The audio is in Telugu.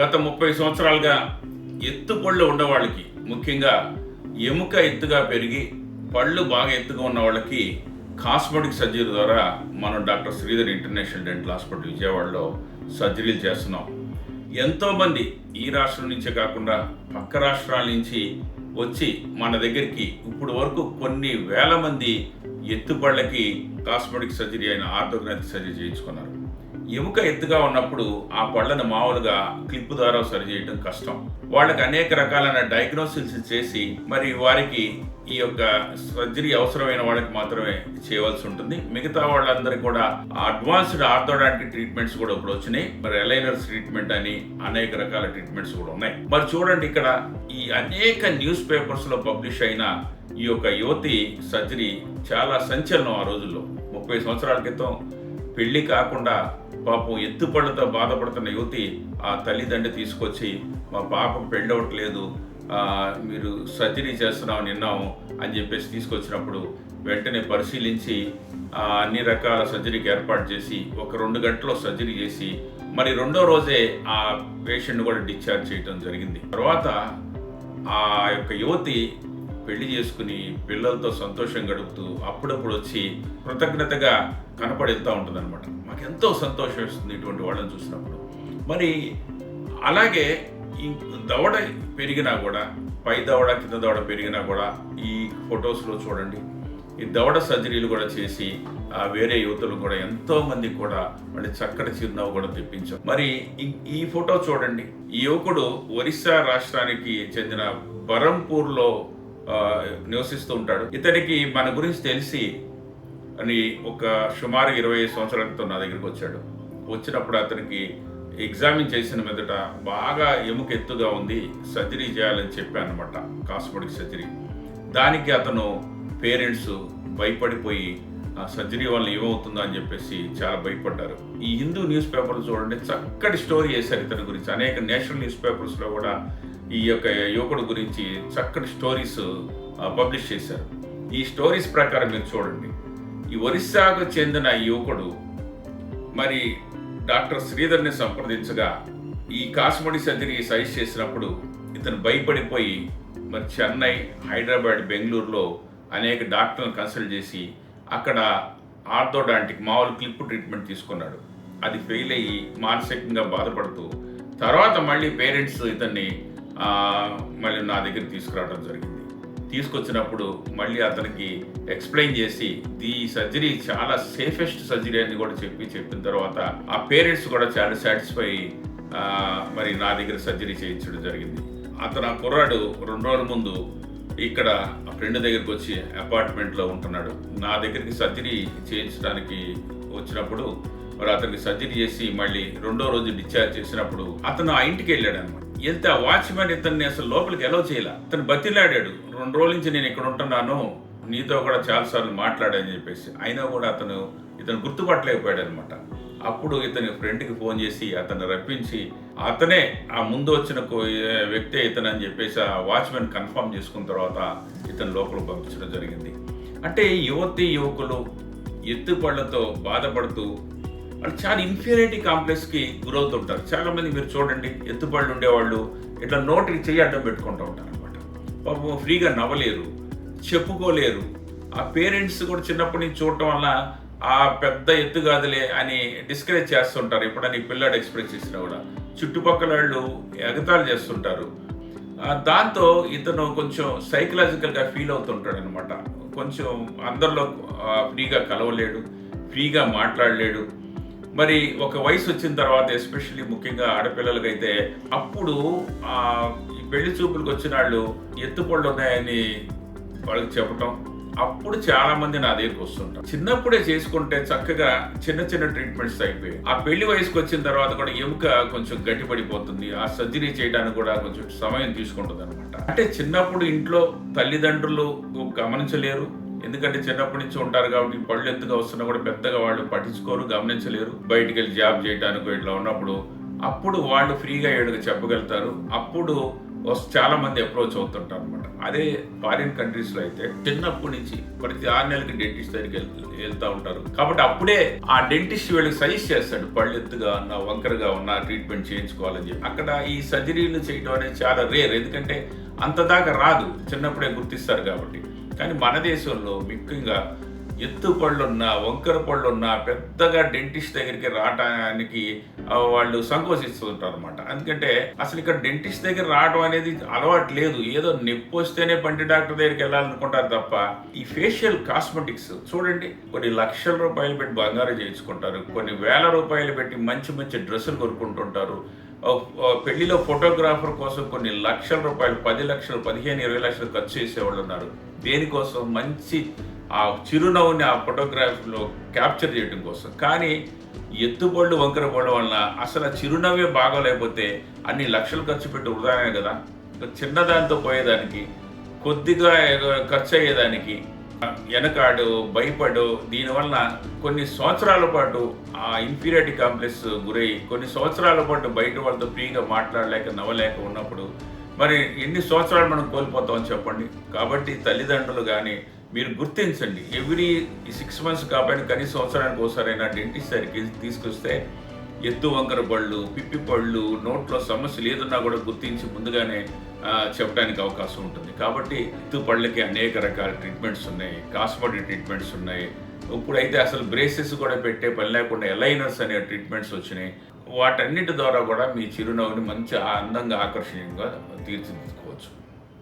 గత ముప్పై సంవత్సరాలుగా ఎత్తు పళ్ళు ముఖ్యంగా ఎముక ఎత్తుగా పెరిగి పళ్ళు బాగా ఎత్తుగా ఉన్న వాళ్ళకి కాస్మెటిక్ సర్జరీ ద్వారా మనం doctor Sridhar international dental hospital విజయవాడలో సర్జరీలు చేస్తున్నాం. ఎంతోమంది ఈ రాష్ట్రం నుంచే కాకుండా పక్క రాష్ట్రాల నుంచి వచ్చి మన దగ్గరికి ఇప్పుడు వరకు కొన్ని వేల మంది ఎత్తుపళ్ళకి కాస్మెటిక్ సర్జరీ అయిన ఆర్థోగ్నాటిక్ సర్జరీ చేయించుకున్నారు. ఎముక ఎత్తుగా ఉన్నప్పుడు ఆ పళ్ళను మామూలుగా క్లిప్ ద్వారా సరి చేయడం కష్టం. వాళ్ళకి అనేక రకాలైన డయాగ్నోసిస్ చేసి మరి వారికి ఈ యొక్క సర్జరీ అవసరమైన వాళ్ళకి మాత్రమే చేయవలసి ఉంటుంది. మిగతా వాళ్ళందరికీ కూడా అడ్వాన్స్డ్ ఆర్థోడాంటిక్ ట్రీట్మెంట్స్ కూడా ఇప్పుడు వచ్చినాయి. మరి ఎలైనర్స్ ట్రీట్మెంట్ అని అనేక రకాల ట్రీట్మెంట్స్ కూడా ఉన్నాయి. మరి చూడండి ఇక్కడ ఈ అనేక న్యూస్ పేపర్స్లో పబ్లిష్ అయిన ఈ యొక్క యువతి సర్జరీ చాలా సంచలనం ఆ రోజుల్లో. ముప్పై సంవత్సరాల క్రితం పెళ్ళి కాకుండా పాపం ఎత్తుపళ్ళతో బాధపడుతున్న యువతి ఆ తల్లిదండ్రి తీసుకొచ్చి మా పాప పెళ్ళవట్లేదు అవ్వట్లేదు మీరు సర్జరీ చేస్తున్నాం నిన్నాము అని చెప్పేసి తీసుకొచ్చినప్పుడు వెంటనే పరిశీలించి అన్ని రకాల సర్జరీకి ఏర్పాటు చేసి ఒక రెండు గంటలో సర్జరీ చేసి మరి రెండో రోజే ఆ పేషెంట్ కూడా డిశ్చార్జ్ చేయడం జరిగింది. తర్వాత ఆ యొక్క యువతి పెళ్ళి చేసుకుని పిల్లలతో సంతోషం గడుపుతూ అప్పుడప్పుడు వచ్చి కృతజ్ఞతగా కనపడేస్తూ ఉంటుంది అనమాట మనకు ఎంతో సంతోషం ఇస్తుంది ఇటువంటి వాళ్ళని చూసినప్పుడు. మరి అలాగే ఈ దవడ పెరిగినా కూడా పై దవడ కింద దవడ పెరిగినా కూడా ఈ ఫొటోస్లో చూడండి ఈ దవడ సర్జరీలు కూడా చేసి ఆ వేరే యువతులు కూడా ఎంతో మంది కూడా మళ్ళీ చక్కటి చిరునవ్వు కూడా తెప్పించాం మరి ఈ- ఈ ఫోటో చూడండి ఈ యువకుడు ఒరిస్సా రాష్ట్రానికి చెందిన బరంపూర్లో నివసిస్తూ ఉంటాడు. ఇతనికి మన గురించి తెలిసి అని ఒక సుమారు ఇరవై ఐదు సంవత్సరాల క్రితం నా దగ్గరికి వచ్చాడు. వచ్చినప్పుడు అతనికి ఎగ్జామిన్ చేసిన మీదట బాగా ఎముక ఎత్తుగా ఉంది సర్జరీ చేయాలని చెప్పాను అనమాట కాస్మెటిక్ సర్జరీ దానికి అతను పేరెంట్స్ భయపడిపోయి ఆ సర్జరీ వల్ల ఏమవుతుందో అని చెప్పేసి చాలా భయపడ్డారు. ఈ హిందూ న్యూస్ పేపర్లు చూడండి చక్కటి స్టోరీ చేశారు ఇతని గురించి. అనేక నేషనల్ న్యూస్ పేపర్స్లో కూడా ఈ యొక్క యువకుడు గురించి చక్కటి స్టోరీస్ పబ్లిష్ చేశారు. ఈ స్టోరీస్ ప్రకారం మీరు చూడండి. ఈ ఒరిస్సాకు చెందిన యువకుడు మరి డాక్టర్ శ్రీధర్ని సంప్రదించగా ఈ కాస్మెటిక్ సర్జరీ సజెస్ట్ చేసినప్పుడు ఇతను భయపడిపోయి మరి చెన్నై హైదరాబాద్ బెంగళూరులో అనేక డాక్టర్లను కన్సల్ట్ చేసి అక్కడ ఆర్థోడాంటిక్ మామూలు క్లిప్ ట్రీట్మెంట్ తీసుకున్నాడు. అది ఫెయిల్ అయ్యి మానసికంగా బాధపడుతూ తర్వాత మళ్ళీ పేరెంట్స్ ఇతన్ని మళ్ళీ నా దగ్గర తీసుకురావడం జరిగింది. తీసుకొచ్చినప్పుడు మళ్ళీ అతనికి ఎక్స్ప్లెయిన్ చేసి ఈ సర్జరీ చాలా సేఫెస్ట్ సర్జరీ అని కూడా చెప్పి చెప్పిన తర్వాత ఆ పేరెంట్స్ కూడా చాలా సాటిస్ఫై మరి నా దగ్గర సర్జరీ చేయించడం జరిగింది. అతను ఆ కుర్రాడు రెండు రోజుల ముందు ఇక్కడ ఆ ఫ్రెండ్ దగ్గరికి వచ్చి అపార్ట్మెంట్లో ఉంటున్నాడు. నా దగ్గరికి సర్జరీ చేయించడానికి వచ్చినప్పుడు మరి అతనికి సర్జరీ చేసి మళ్ళీ రెండో రోజు డిశ్చార్జ్ చేసినప్పుడు అతను ఆ ఇంటికి వెళ్ళాడు అనమాట వెళ్తే ఆ వాచ్మెన్ ఇతన్ని అసలు లోపలికి ఎలా చేయాల. అతను బతిలాడాడు. రెండు రోజుల నుంచి నేను ఇక్కడ ఉంటున్నాను. నీతో కూడా చాలాసార్లు మాట్లాడాని చెప్పేసి. అయినా కూడా అతను ఇతను గుర్తుపట్టలేకపోయాడు అనమాట అప్పుడు ఇతని ఫ్రెండ్కి ఫోన్ చేసి అతన్ని రప్పించి అతనే ఆ ముందు వచ్చిన కో- వ్యక్తే ఇతను అని చెప్పేసి ఆ వాచ్మెన్ కన్ఫర్మ్ చేసుకున్న తర్వాత ఇతను లోపల పంపించడం జరిగింది. అంటే యువతి యువకులు ఎత్తుపళ్ళతో బాధపడుతూ వాళ్ళు చాలా ఇన్ఫీరియారిటీ కాంప్లెక్స్కి గురవుతుంటారు. చాలా మంది మీరు చూడండి ఎత్తుపళ్ళు ఉండేవాళ్ళు ఇట్లా నోటికి చెయ్యి అడ్డం పెట్టుకుంటూ ఉంటారు అనమాట పాపం ఫ్రీగా నవ్వలేరు చెప్పుకోలేరు. ఆ పేరెంట్స్ కూడా చిన్నప్పటి నుంచి చూడటం వల్ల ఆ పెద్ద ఎత్తు కాదులే అని డిస్కరేజ్ చేస్తుంటారు. ఎప్పుడైనా ఈ పిల్లాడు ఎక్స్ప్రెస్ చేసినా కూడా. చుట్టుపక్కల వాళ్ళు ఎగతాలు చేస్తుంటారు. దాంతో ఇతను కొంచెం సైకలాజికల్గా ఫీల్ అవుతుంటాడు అనమాట కొంచెం అందరిలో ఫ్రీగా కలవలేడు ఫ్రీగా మాట్లాడలేడు. మరి ఒక వయసు వచ్చిన తర్వాత ఎస్పెషల్లీ ముఖ్యంగా ఆడపిల్లలకైతే అప్పుడు ఆ, ఈ పెళ్ళి చూపులకు వచ్చిన వాళ్ళు ఎత్తుపళ్ళు ఉన్నాయని వాళ్ళకి చెప్పటం అప్పుడు చాలా మంది నా దగ్గరికి వస్తుంటారు. చిన్నప్పుడే చేసుకుంటే చక్కగా చిన్న చిన్న ట్రీట్మెంట్స్ అయిపోయాయి. ఆ పెళ్ళి వయసుకు వచ్చిన తర్వాత కూడా ఎముక కొంచెం గట్టిపడిపోతుంది. ఆ సర్జరీ చేయడానికి కూడా కొంచెం సమయం తీసుకుంటుంది అనమాట అంటే చిన్నప్పుడు ఇంట్లో తల్లిదండ్రులు గమనించలేరు. ఎందుకంటే చిన్నప్పటి నుంచి ఉంటారు కాబట్టి పళ్ళు ఎత్తుగా వస్తున్నా కూడా పెద్దగా వాళ్ళు పట్టించుకోరు గమనించలేరు. బయటికి వెళ్ళి జాబ్ చేయడానికి ఇట్లా ఉన్నప్పుడు అప్పుడు వాళ్ళు ఫ్రీగా ఏడుగా చెప్పగలుగుతారు. అప్పుడు చాలా మంది అప్రోచ్ అవుతుంటారు అనమాట అదే ఫారిన్ కంట్రీస్లో అయితే చిన్నప్పటి నుంచి ప్రతి ఆరు నెలలకి డెంటిస్ట్ దగ్గరికి వెళ్తూ ఉంటారు. కాబట్టి అప్పుడే ఆ డెంటిస్ట్ వీళ్ళకి సజెస్ట్ చేస్తాడు పళ్ళు ఎత్తుగా ఉన్న వంకరగా ఉన్న ట్రీట్మెంట్ చేయించుకోవాలని చెప్పి. అక్కడ ఈ సర్జరీలు చేయడం అనేది చాలా రేర్. ఎందుకంటే అంత దాకా రాదు. చిన్నప్పుడే గుర్తిస్తారు కాబట్టి. కానీ మన దేశంలో ముఖ్యంగా ఎత్తు పళ్ళున్నా వంకర పళ్ళున్నా పెద్దగా డెంటిస్ట్ దగ్గరికి రావడానికి వాళ్ళు సంకోచిస్తుంటారు అనమాట ఎందుకంటే అసలు ఇక్కడ డెంటిస్ట్ దగ్గర రావడం అనేది అలవాటు లేదు. ఏదో నొప్పి వస్తేనే పంటి డాక్టర్ దగ్గరికి వెళ్ళాలనుకుంటారు తప్ప ఈ ఫేషియల్ కాస్మెటిక్స్ చూడండి కొన్ని లక్షల రూపాయలు పెట్టి బంగారం చేయించుకుంటారు కొన్ని వేల రూపాయలు పెట్టి మంచి మంచి డ్రెస్సులు కొనుక్కుంటుంటారు పెళ్ళిలో ఫోటోగ్రాఫర్ కోసం కొన్ని లక్షల రూపాయలు పది లక్షలు పదిహేను ఇరవై లక్షలు ఖర్చు చేసేవాళ్ళు ఉన్నారు. దేనికోసం మంచి ఆ చిరునవ్వుని ఆ ఫోటోగ్రాఫ్లో క్యాప్చర్ చేయడం కోసం. కానీ ఎత్తుబళ్ళు వంకర పడడం వలన అసలు ఆ చిరునవ్వే బాగోలేకపోతే అన్ని లక్షలు ఖర్చు పెట్టి వృధానే కదా. చిన్నదాంతో పోయేదానికి కొద్దిగా ఖర్చు అయ్యేదానికి వెనకాడు భయపడు దీనివల్ల కొన్ని సంవత్సరాల పాటు ఆ ఇన్ఫీరియారిటీ కాంప్లెక్స్ గురై కొన్ని సంవత్సరాల పాటు బయట వాళ్ళతో ఫ్రీగా మాట్లాడలేక నవ్వలేక ఉన్నప్పుడు మరి ఎన్ని సంవత్సరాలు మనం కోల్పోతామని చెప్పండి. కాబట్టి తల్లిదండ్రులు కానీ మీరు గుర్తించండి. ఎవ్రీ సిక్స్ మంత్స్ కాబట్టి కనీసం సంవత్సరానికి ఒకసారైనా డెంటిస్ట్ దగ్గరికి తీసుకొస్తే ఎద్దు వంకర పళ్ళు పిప్పి పళ్ళు నోట్లో సమస్యలు ఏదున్నా కూడా గుర్తించి ముందుగానే చెప్పడానికి అవకాశం ఉంటుంది. కాబట్టి ఎద్దు పళ్ళకి అనేక రకాల ట్రీట్మెంట్స్ ఉన్నాయి. కాస్మెటిక్ ట్రీట్మెంట్స్ ఉన్నాయి. ఇప్పుడైతే అసలు బ్రేసెస్ కూడా పెట్టే పని లేకుండా ఎలైనర్స్ అనే ట్రీట్మెంట్స్ వచ్చినాయి. వాటన్నిటి ద్వారా కూడా మీ చిరునవ్వుని మంచి అందంగా ఆకర్షణీయంగా తీర్చిదిద్దుకోవచ్చు.